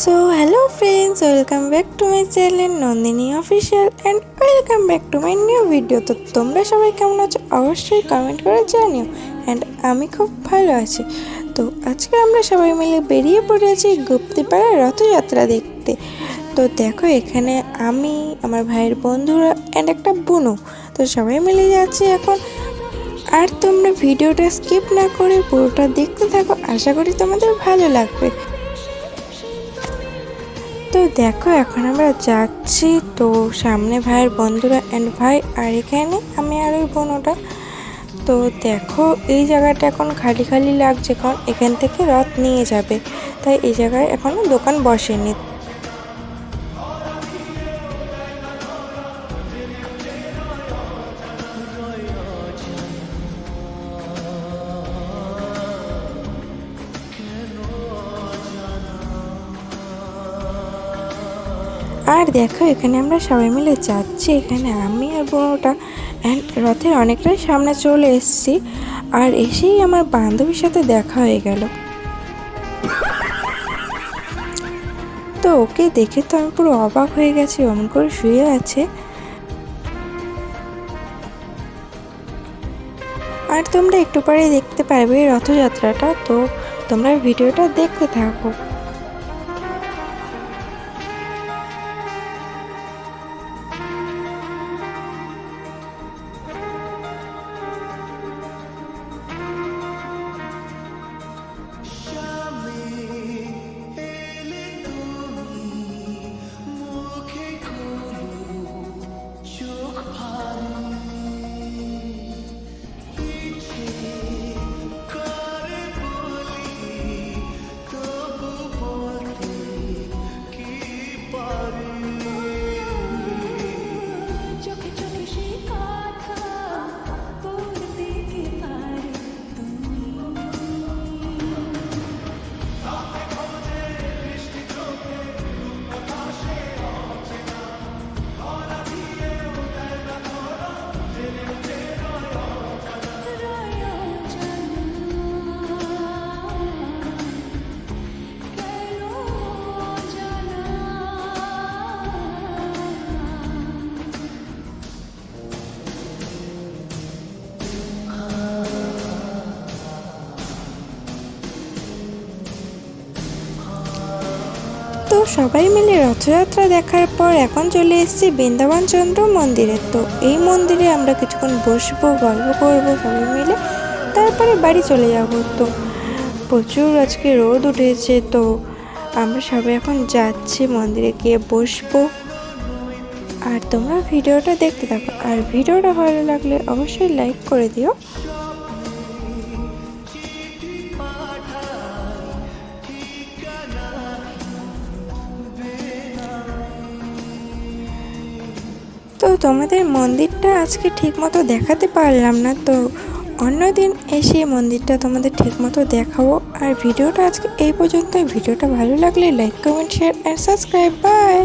So hello friends welcome back to my channel Nandini official and welcome back to my new video তো তোমরা সবাই কেমন আছো? অবশ্যই কমেন্ট করে জানিও অ্যান্ড আমি খুব ভালো আছি। তো আজকে আমরা সবাই মিলে বেরিয়ে পড়েছি গুপ্তিপাড়া রথযাত্রা দেখতে। তো দেখো, এখানে আমি, আমার ভাইয়ের বন্ধুরা অ্যান্ড একটা বুনো। তো সবাই মিলে যাচ্ছি এখন। আর তোমরা ভিডিওটা স্কিপ না করে পুরোটা দেখতে থাকো, আশা করি তোমাদের ভালো লাগবে। তো দেখো, এখন আমরা যাচ্ছি তো সামনে ভাইয়ের বন্ধুরা অ্যান্ড ভাই, আর এখানে আমি আর ওই বোনটা। তো দেখো, এই জায়গাটা এখন খালি খালি লাগছে, কারণ এখান থেকে রথ নিয়ে যাবে। তাই এই জায়গায় এখনও দোকান বসেনি। আর দেখো, এখানে আমরা সবাই মিলে যাচ্ছি। এখানে আমি আর বোনটা রথের অনেকটাই সামনে চলে এসেছি আর এসেই আমার বান্ধবীর সাথে দেখা হয়ে গেল। তো ওকে দেখে তো আমি পুরো অবাক হয়ে গেছি অমন করে শুয়ে আছে। আর তোমরা একটু পরেই দেখতে পারবে রথযাত্রাটা, তো তোমরা ভিডিওটা দেখতে থাকো। সবাই মিলে রথযাত্রা দেখার পর এখন চলে এসেছি বৃন্দাবন চন্দ্র মন্দিরে। তো এই মন্দিরে আমরা কিছুক্ষণ বসবো, গল্প করব সবাই মিলে। তারপরে বাড়ি চলে যাব। তো প্রচুর আজকে রোদ উঠেছে, তো আমরা সবাই এখন যাচ্ছি মন্দিরে গিয়ে বসবো। আর তোমরা ভিডিওটা দেখতে থাকো। আর ভিডিওটা ভালো লাগলে অবশ্যই লাইক করে দিও। তো তোমাদের মন্দিরটা আজকে ঠিকমতো দেখাতে পারলাম না, তো অন্যদিন এসে মন্দিরটা তোমাদের ঠিকমতো দেখাবো। আর ভিডিওটা আজকে এই পর্যন্ত ভিডিওটা ভালো লাগলে like comment share and subscribe bye